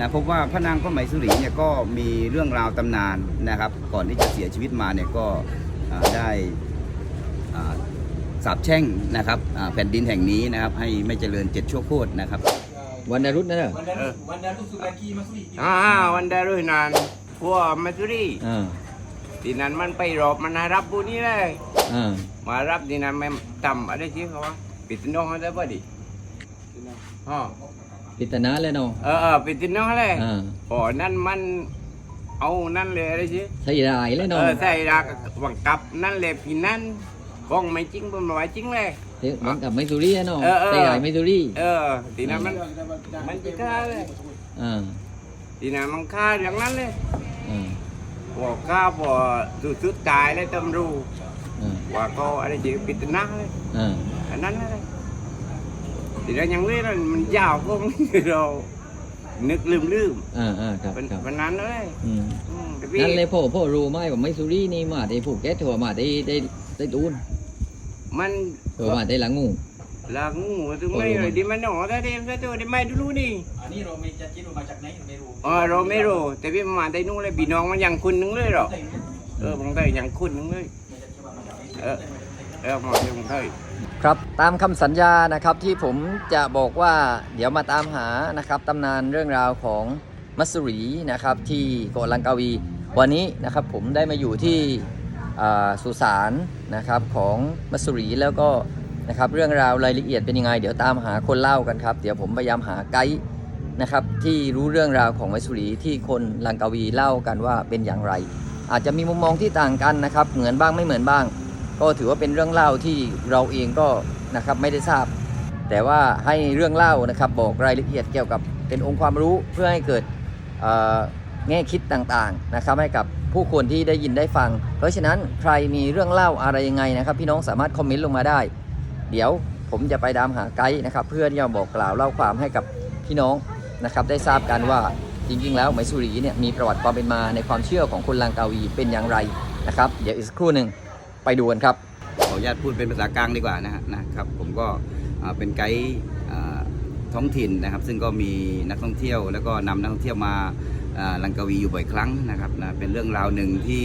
นะพบว่าพระนางพระไหมสุรีเนี่ยก็มีเรื่องราวตำนานนะครับ ก่อนที่จะเสียชีวิตมาเนี่ยก็อ่าได้อ่าสาบแช่งนะครับอ่าแผ่นดินแห่งนี้นะครับ ให้ไม่เจริญเจ็ดชั่วโคตรนะครับวันดารุษนั่นเหรอ Wanda Wanda tu lagi Masuri. Ah, Wanda Ruhinan. Wah, Masuri. อ่า Di nan man pay rob man harap bu ni lah. อ่า Marap di nan mem tam ada sih kawan. Pitnong ada apa di? Ha. ปิ ตนาเลยเนาะ Eh, eh, pitnong lah. อ่า Oh, nan man au nan le ada sih. ใช่รายเลยเนาะ Eh, saya dah wangkap nan le pinan. Kong mai cing pun mai cing le. เดี๋ยวเหมือนกับไมซูรีอะเนาะเออเออใช่รายไมซูรี Eh, di nan man man cika le. อ่า Di nan man ka yang nan le. อ่า Wah, ka po susut tai le temru. อ่า Wah, kau ada sih pitnah le. อ่าอันนั้นอะไรทีนั้นยั งไม่ได้มันยาวก็ไม่เรานึกลืมลืมอ่าอ่าครับเป็นครับวันนั้นเลยอืมอืมแต่พี่นั่นเลยพ่อพ่อรู้ไหมว่าไมซูรีนี่มาได้ผูกแก๊สถั่วมาได้ได้ได้ตูนมันถั่วมาได้หลังงูลางูถึงไม่เลยดิมันหนอได้เองซะตัวดิไม่รู้นี่ Ani ro mai janji ro macam nai ro. อ๋อเราไม่รู้แต่พี่มาได้นู่นเลยพี่น้องมันยังคุณนึงเลยหรอเออบางทียังคุณนึงเลยเออเออมาเที่ยวบางที ครับตามคำสัญญานะครับที่ผมจะบอกว่าเดี๋ยวมาตามหานะครับตำนานเรื่องราวของมัสรีนะครับที่เกาะลังกาวี วันนี้นะครับผมได้มาอยู่ที่สุสานนะครับของมัสรีแล้วก็นะครับเรื่องราวรายละเอียดเป็นยังไง เดี๋ยวตามหาคนเล่ากันครับ เดี๋ยวผมพยายามหาไกด์นะครับที่รู้เรื่องราวของมัสรีที่คนลังกาวีเล่ากันว่าเป็นอย่างไร อาจจะมีมุมมองที่ต่างกันนะครับเหมือนบ้างไม่เหมือนบ้าง ก็ถือว่าเป็นเรื่องเล่าที่เราเองก็นะครับไม่ได้ทราบ แต่ว่าให้เรื่องเล่านะครับบอกรายละเอียดเกี่ยวกับเป็นองค์ความรู้เพื่อให้เกิดแง่คิดต่างๆนะครับให้กับผู้คนที่ได้ยินได้ฟัง เพราะฉะนั้นใครมีเรื่องเล่าอะไรยังไงนะครับ พี่น้องสามารถคอมเมนต์ลงมาได้ เดี๋ยวผมจะไปดามหาไกด์นะครับ เพื่อที่จะบอกกล่าวเล่าความให้กับพี่น้องนะครับ ได้ทราบกันว่าจริงๆ แล้วไมสุรีเนี่ยมีประวัติความเป็นมาในความเชื่อของคนลังกาวีเป็นอย่างไรนะครับ เดี๋ยวอีกสักครู่หนึ่ง ไปดูกันครับ ขออนุญาตพูดเป็นภาษากลางดีกว่านะฮะนะครับ ผมก็เป็นไกด์ท้องถิ่นนะครับ ซึ่งก็มีนักท่องเที่ยว แล้วก็นำนักท่องเที่ยวมาลังกาวีอยู่บ่อยครั้งนะครับนะเป็นเรื่องราวหนึ่งที่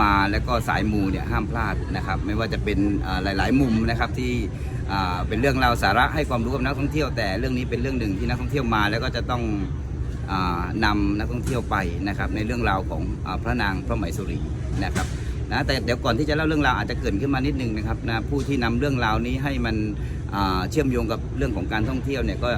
มาแล้วก็สายมูเนี่ยห้ามพลาดนะครับ ไม่ว่าจะเป็นหลาย ๆ มุมนะครับที่เป็นเรื่องราวสาระให้ความรู้กับนักท่องเที่ยว แต่เรื่องนี้เป็นเรื่องหนึ่งที่นักท่องเที่ยวมาแล้วก็จะต้อง นำนักท่องเที่ยวไปนะครับในเรื่องราวของพระนางพระไหมสุรีนะครับนะแต่เดี๋ยวก่อนที่จะเล่าเรื่องราวอาจจะเกรินขึ้นมานิดนึงนะครับนะผู้ที่นำเรื่องราวนี้ให้มันเชื่อมโยงกับเรื่องของการท่องเที่ยวเนี่ยก็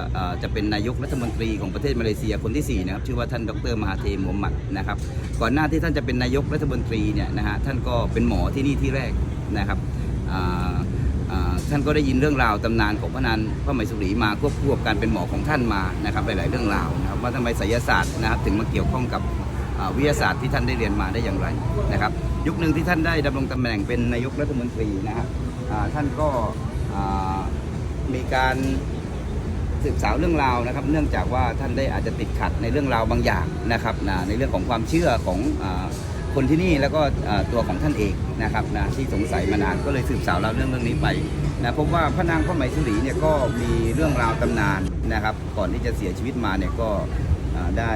จะเป็นนายกรัฐมนตรีของประเทศมาเลเซียคนที่4นะครับชื่อว่าท่านดรมหาเทมูฮัมหมัดนะครับก่อนหน้าที่ท่านจะเป็นนายกรัฐมนตรีเนี่ยนะฮะท่านก็เป็นหมอที่นี่ที่แรกนะครับ ท่านก็ได้ยินเรื่องราวตำนานของพระนานพระไหมสุรีมาควบคู่กับการเป็นหมอของท่านมานะครับหลาย ๆ เรื่องราวนะครับว่าทำไมไสยศาสตร์นะครับถึงมาเกี่ยวข้องกับวิทยาศาสตร์ที่ท่านได้เรียนมาได้อย่างไรนะครับ ยุคหนึ่งที่ท่านได้ดำรงตำแหน่งเป็นนายกรัฐมนตรีนะครับท่านก็มีการสืบสาวเรื่องราวนะครับ เนื่องจากว่าท่านได้อาจจะติดขัดในเรื่องราวบางอย่างนะครับนะในเรื่องของความเชื่อของอ คนที่นี่แล้วก็ตัวของท่านเองนะครับนะที่สงสัยมานานก็เลยสืบสาวเล่าเรื่องเรื่องนี้ไปนะพบว่าพระนางพระไหมสุรีเนี่ยก็มีเรื่องราวตำนานนะครับ ก่อนที่จะเสียชีวิตมาเนี่ยก็ได้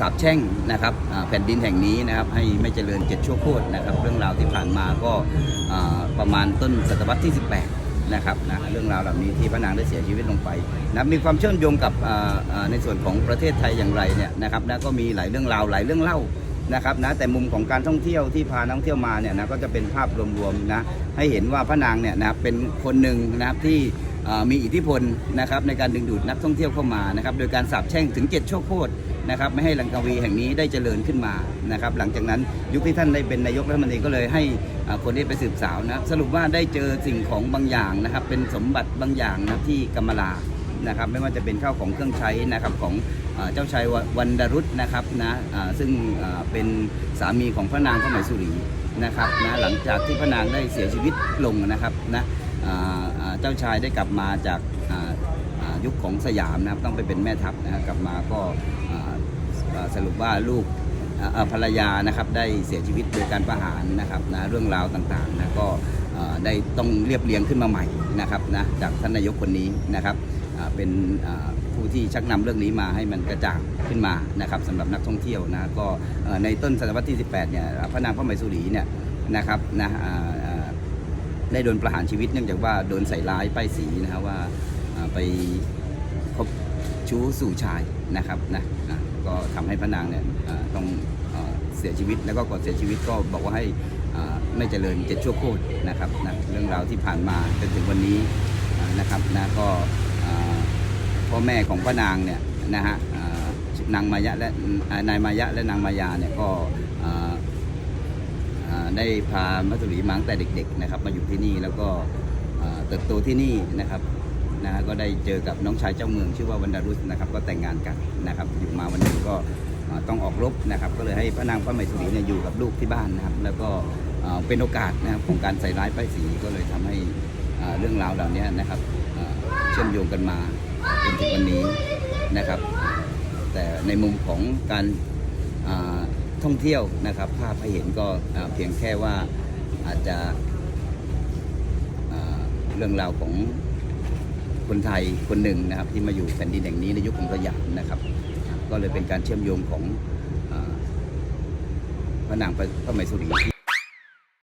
สาบแช่งนะครับแผ่นดินแห่งนี้นะครับให้ไม่เจริญเจ็ดชั่วโคตรนะครับ เรื่องราวที่ผ่านมาก็ประมาณต้นศตวรรษที่ 18 นะครับนะเรื่องราวเหล่านี้ที่พระนางได้เสียชีวิตลงไปนะมีความเชื่อมโยงกับในส่วนของประเทศไทยอย่างไรเนี่ยนะครับนะก็มีหลายเรื่องราวหลายเรื่องเล่านะครับนะแต่มุมของการท่องเที่ยวที่พานักท่องเที่ยวมาเนี่ยนะก็จะเป็นภาพรวมๆนะให้เห็นว่าพระนางเนี่ยนะเป็นคนหนึ่งนะครับที่มีอิทธิพลนะครับในการดึงดูดนักท่องเที่ยวเข้ามานะครับโดยการสาบแช่งถึง7โชคโคตร นะครับไม่ให้ลังกาวีแห่งนี้ได้เจริญขึ้นมานะครับหลังจากนั้นยุคที่ท่านได้เป็นนายกรัฐมนตรีก็เลยให้คนที่ไปสืบสาวนะครับสรุปว่าได้เจอสิ่งของบางอย่างนะครับเป็นสมบัติบางอย่างนะที่กัมลานะครับไม่ว่าจะเป็นข้าวของเครื่องใช้นะครับของเจ้าชายวันดารุษนะครับนะซึ่งเป็นสามีของพระนางพระไหมสุรีนะครับนะหลังจากที่พระนางได้เสียชีวิตลงนะครับนะเจ้าชายได้กลับมาจากยุคของสยามนะครับต้องไปเป็นแม่ทัพนะครับกลับมาก็ สรุปว่าลูกภรรยานะครับได้เสียชีวิตโดยการประหารนะครับนะเรื่องราวต่างๆนะก็ได้ต้องเรียบเรียงขึ้นมาใหม่นะครับนะจากท่านนายกคนนี้นะครับเป็นผู้ที่ชักนำเรื่องนี้มาให้มันกระจ่างขึ้นมานะครับสำหรับนักท่องเที่ยวนะก็ในต้นศตวรรษที่ 18เนี่ยพระนางพระไมสุรีเนี่ยนะครับนะได้โดนประหารชีวิตเนื่องจากว่าโดนใส่ร้ายป้ายสีนะฮะว่าอ่าไปคบชู้สู่ชายนะครับนะ ก็ทำให้พระนางเนี่ยต้องเอเสียชีวิตแล้วก็ก่อนเสียชีวิตก็บอกว่าให้ไม่เจริญเจ็ดชั่วโคตรนะครับนะเรื่องราวที่ผ่านมาจนถึงวันนี้นะครับนะก็พ่อแม่ของพระนางเนี่ยนะฮะนางมายะและนายมายะและนางมายาเนี่ยก็ได้พามัตุรีมาตั้งแต่เด็กๆนะครับมาอยู่ที่นี่แล้วก็เติบโตที่นี่นะครับนะฮะก็ได้เจอกับน้องชายเจ้าเมืองชื่อว่าวันดารุสนะครับก็แต่งงานกันนะครับอยู่มาวันนึง ก็ต้องออกรบนะครับ ก็เลยให้พระนางพระไมสุรีเนี่ยอยู่กับลูกที่บ้านนะครับ แล้วก็เป็นโอกาสนะครับของการใส่ร้ายป้ายสีก็เลยทำให้เรื่องราวเหล่านี้นะครับเชื่อมโยงกันมาจนถึงวันนี้นะครับ แต่ในมุมของการท่องเที่ยวนะครับ ภาพให้เห็นก็เพียงแค่ว่าอาจจะเรื่องราวของคนไทยคนหนึ่งนะครับ ที่มาอยู่แผ่นดินแห่งนี้ในยุคของสยามนะครับ ก็เลยเป็นการเชื่อมโยงของอาพระนางพระพระไมสุรี